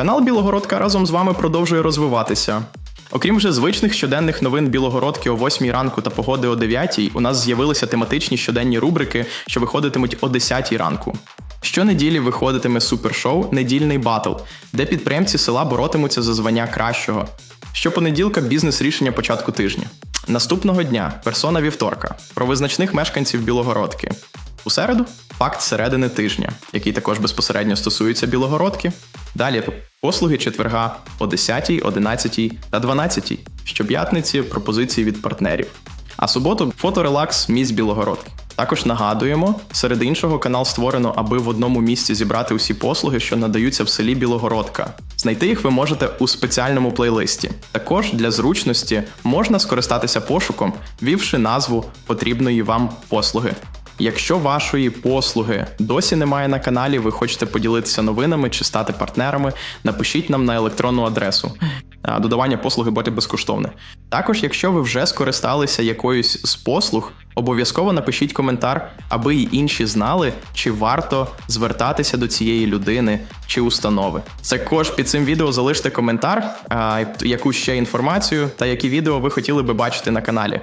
Канал Білогородка разом з вами продовжує розвиватися. Окрім вже звичних щоденних новин Білогородки о 8 ранку та погоди о 9, у нас з'явилися тематичні щоденні рубрики, що виходитимуть о 10 ранку. Щонеділі виходитиме супершоу Недільний батл, де підприємці села боротимуться за звання кращого. Щопонеділка бізнес рішення початку тижня. Наступного дня персона вівторка про визначних мешканців Білогородки. У середу факт середини тижня, який також безпосередньо стосується Білогородки. Далі послуги четверга о 10, 11 та 12. Щоп'ятниці пропозиції від партнерів. А суботу фоторелакс місць Білогородки. Також нагадуємо, серед іншого канал створено, аби в одному місці зібрати усі послуги, що надаються в селі Білогородка. Знайти їх ви можете у спеціальному плейлисті. Також для зручності можна скористатися пошуком, ввівши назву потрібної вам послуги. Якщо вашої послуги досі немає на каналі, ви хочете поділитися новинами чи стати партнерами, напишіть нам на електронну адресу. Додавання послуги буде безкоштовне. Також, якщо ви вже скористалися якоюсь з послуг, обов'язково напишіть коментар, аби й інші знали, чи варто звертатися до цієї людини чи установи. Також під цим відео залиште коментар, яку ще інформацію та які відео ви хотіли би бачити на каналі.